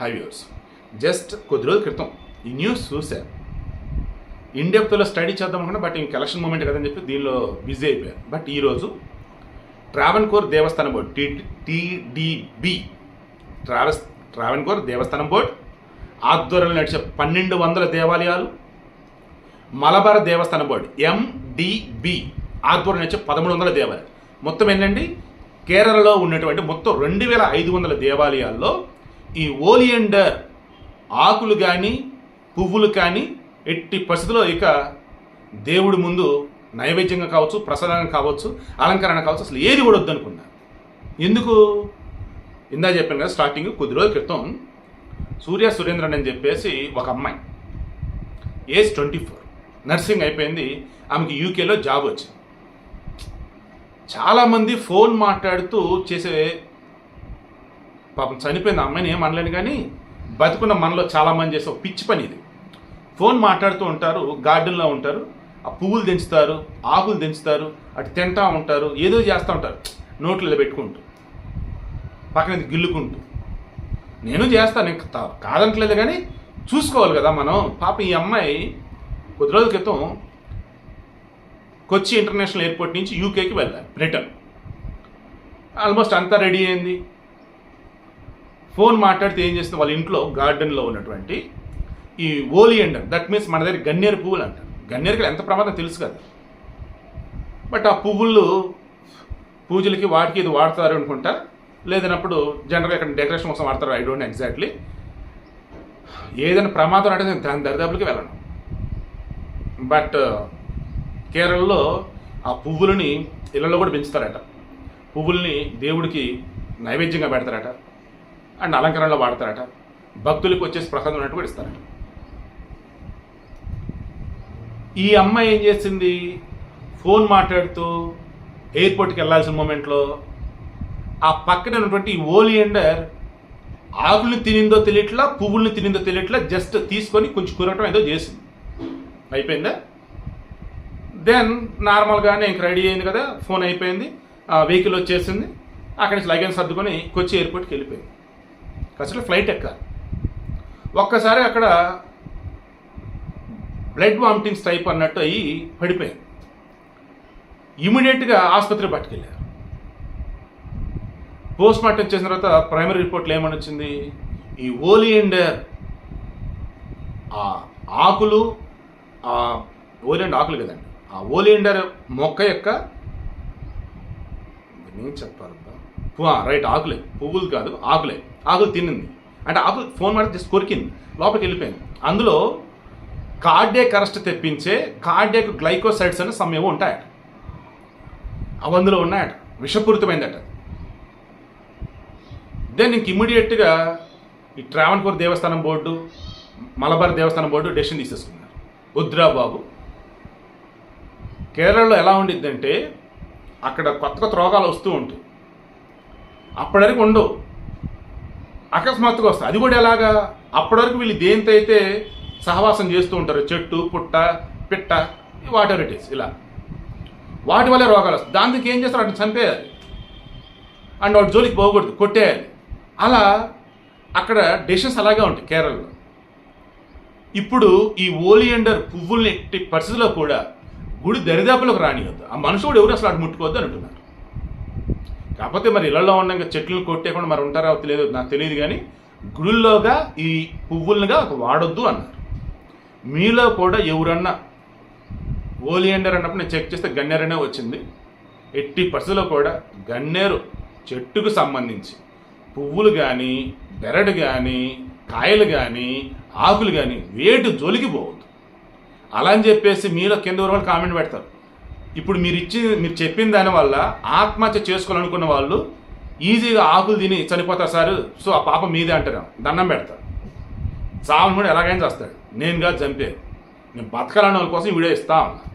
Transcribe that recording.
High viewers just కొద్ది రోజుల క్రితం ఈ న్యూస్ చూశాను ఇన్ డెప్త్లో స్టడీ చేద్దాం అనుకున్నా బట్ ఇంక ఎలక్షన్ మూమెంట్ కదని చెప్పి దీనిలో బిజీ అయిపోయారు బట్ ఈరోజు Travancore Devasthanam board T TDB Travis Travancore దేవస్థానం బోర్డు ఆధ్వర్యంలో నడిచే పన్నెండు వందల దేవాలయాలు మలబార్ దేవస్థానం బోర్డు ఎండిబి ఆధ్వర్యంలో నడిచే పదమూడు వందల దేవాలయాలు. మొత్తం ఏంటండి? కేరళలో ఉన్నటువంటి మొత్తం రెండు వేల ఐదు వందల దేవాలయాల్లో ఈ ఓలియండర్ ఆకులు కానీ పువ్వులు కానీ ఎట్టి పరిస్థితిలో ఇక దేవుడి ముందు నైవేద్యంగా కావచ్చు ప్రసాదంగా కావచ్చు అలంకరణ కావచ్చు అసలు ఏది కూడా వద్దనుకున్నా. ఎందుకు? ఇందా చెప్పాను కదా స్టార్టింగ్ కొద్ది రోజుల క్రితం సూర్య సురేంద్రన్ అని చెప్పేసి ఒక అమ్మాయి ఏజ్ ట్వంటీ ఫోర్ నర్సింగ్ అయిపోయింది ఆమెకి యూకేలో జాబ్ వచ్చింది. చాలామంది ఫోన్ మాట్లాడుతూ చేసే పాపం చనిపోయిన అమ్మాయిని ఏం అనలేను కానీ బతుకున్న మనలో చాలామంది చేసే ఒక పిచ్చి పని ఇది. ఫోన్ మాట్లాడుతూ ఉంటారు గార్డెన్లో ఉంటారు ఆ పువ్వులు దించుతారు ఆకులు దించుతారు అటు తింటా ఉంటారు ఏదో చేస్తూ ఉంటారు. నోట్లో పెట్టుకుంటూ పక్కన గిల్లుకుంటూ. నేను చేస్తాను ఇంకా కాదంటలేదు కానీ చూసుకోవాలి కదా మనం. పాప ఈ అమ్మాయి కొద్ది రోజుల క్రితం కొచ్చి ఇంటర్నేషనల్ ఎయిర్పోర్ట్ నుంచి యూకేకి వెళ్ళాలి బ్రిటన్. ఆల్మోస్ట్ అంతా రెడీ అయింది. ఫోన్ మాట్లాడితే ఏం చేస్తుంది? వాళ్ళ ఇంట్లో గార్డెన్లో ఉన్నటువంటి ఈ ఓలియండర్ దట్ మీన్స్ మన దగ్గర గన్నేరు పువ్వులు అంటారు గన్నేరుకి ఎంత ప్రమాదం తెలుసు కదా. బట్ ఆ పువ్వులు పూజలకి వాటికి ఇది వాడతారు అనుకుంటా. లేదన్నప్పుడు జనరల్గా ఇక్కడ డెకరేషన్ కోసం వాడతారు? ఐ డోంట్ ఎగ్జాక్ట్లీ ఏదైనా ప్రమాదం అంటే నేను దాని దరిదాపులకి వెళ్ళను. బట్ uh, కేరళలో ఆ పువ్వులని ఇళ్ళలో కూడా పెంచుతారట. పువ్వుల్ని దేవుడికి నైవేద్యంగా పెడతారట. అండ్ అలంకరణలో వాడతారట. భక్తులకు వచ్చేసి ప్రసాదం ఉన్నట్టు కూడా ఇస్తారట. ఈ అమ్మాయి ఏం చేసింది? ఫోన్ మాట్లాడుతూ ఎయిర్పోర్ట్కి వెళ్ళాల్సిన మూమెంట్లో ఆ పక్కన ఉన్నటువంటి ఓలియండర్ ఆకుల్ని తినిందో తెలియట్లా పువ్వుల్ని తినిందో తెలియట్లా జస్ట్ తీసుకొని కొంచెం కూరటం ఏదో చేసింది. అయిపోయిందా? దెన్ నార్మల్గానే ఇంక రెడీ అయింది కదా ఫోన్ అయిపోయింది వెహికల్ వచ్చేసింది అక్కడి నుంచి లగేజ్ సర్దుకొని కొచ్చి ఎయిర్పోర్ట్కి వెళ్ళిపోయింది. అసలు ఫ్లైట్ ఎక్కాలి. ఒక్కసారి అక్కడ బ్లడ్ వామిటింగ్స్ టైప్ అన్నట్టు అయ్యి పడిపోయింది ఇమీడియట్గా ఆసుపత్రి పట్టుకెళ్ళారు. పోస్ట్ మార్టం చేసిన తర్వాత ప్రైమరీ రిపోర్ట్లో ఏమని వచ్చింది? ఈ ఓలియండర్ ఆ ఆకులు ఆ ఓలియండ్ ఆకులు కదండి. ఆ ఓలియండర్ మొక్క యొక్క నేను చెప్పాలబ్బా. రైట్ ఆకులే. పువ్వులు కాదు ఆకులే. ఆకులు తిన్నింది. అంటే ఆకులు ఫోన్ మాట జస్ట్ కొరికింది. లోపలికి వెళ్ళిపోయింది. అందులో కార్డియక్ అరెస్ట్ తెప్పించే కార్డియక్ గ్లైకోసైడ్స్ అనే సమయం ఉంటాయట. అవి అందులో ఉన్నాయట. విషపూరితమైందట. దెన్ ఇంక ఇమ్మీడియట్గా ఈ ట్రావెన్కోర్ దేవస్థానం బోర్డు మలబార్ దేవస్థానం బోర్డు డెసిషన్ తీసేసుకున్నారు. వద్దురా బాబు కేరళలో ఎలా ఉండిద్దంటే అక్కడ కొత్త కొత్త రోగాలు వస్తూ ఉంటాయి. అప్పటివరకు ఉండవు. అకస్మాత్తుగా వస్తాయి. అది కూడా ఎలాగా? అప్పటివరకు వీళ్ళు దేంతో అయితే సహవాసం చేస్తూ ఉంటారు? చెట్టు పుట్ట పిట్ట వాట్ ఎవర్ ఇట్ ఈస్ ఇలా. వాటి వల్ల రోగాలు వస్తాయి. దానికి ఏం చేస్తారు? వాటిని చంపేయాలి. అండ్ వాటి జోలికి పోకూడదు. కొట్టేయాలి. అలా అక్కడ డెసిషన్స్ అలాగే ఉంటాయి కేరళలో. ఇప్పుడు ఈ ఓలియండర్ పువ్వుల్ని పరిస్థితిలో కూడా గుడి దరిదాపులకు రానియొద్దు. ఆ మనుషుడు ఎవరు అసలు అటు ముట్టుకోవద్దు అంటున్నారు. కాకపోతే మరి ఇళ్ళలో ఉండగా చెట్లను కొట్టేయకుండా మరి ఉంటారో తెలియదు నాకు తెలియదు కానీ గుడుల్లోగా ఈ పువ్వులుగా ఒక వాడొద్దు అన్నారు. మీలో కూడా ఎవరన్నా ఓలియండర్ అన్నప్పుడు నేను చెక్ చేస్తే గన్నేరు వచ్చింది. ఎట్టి పరిస్థితుల్లో కూడా గన్నేరు చెట్టుకు సంబంధించి పువ్వులు కానీ బెరడు కానీ కాయలు కానీ ఆకులు కానీ వేటు జోలికి పోవద్దు. అలా అని చెప్పేసి మీలో కింద వాళ్ళు కామెంట్ పెడతారు. ఇప్పుడు మీరు ఇచ్చి మీరు చెప్పిన దానివల్ల ఆత్మహత్య చేసుకోవాలనుకున్న వాళ్ళు ఈజీగా ఆకులు తిని చనిపోతారు సార్. సో ఆ పాప మీదే అంటారు దండం పెడతారు చావును కూడా ఎలాగైనా చేస్తాడు. నేను కాదు చంపే. నేను బతకాలన్న వాళ్ళ కోసం వీడియో ఇస్తా ఉన్నా.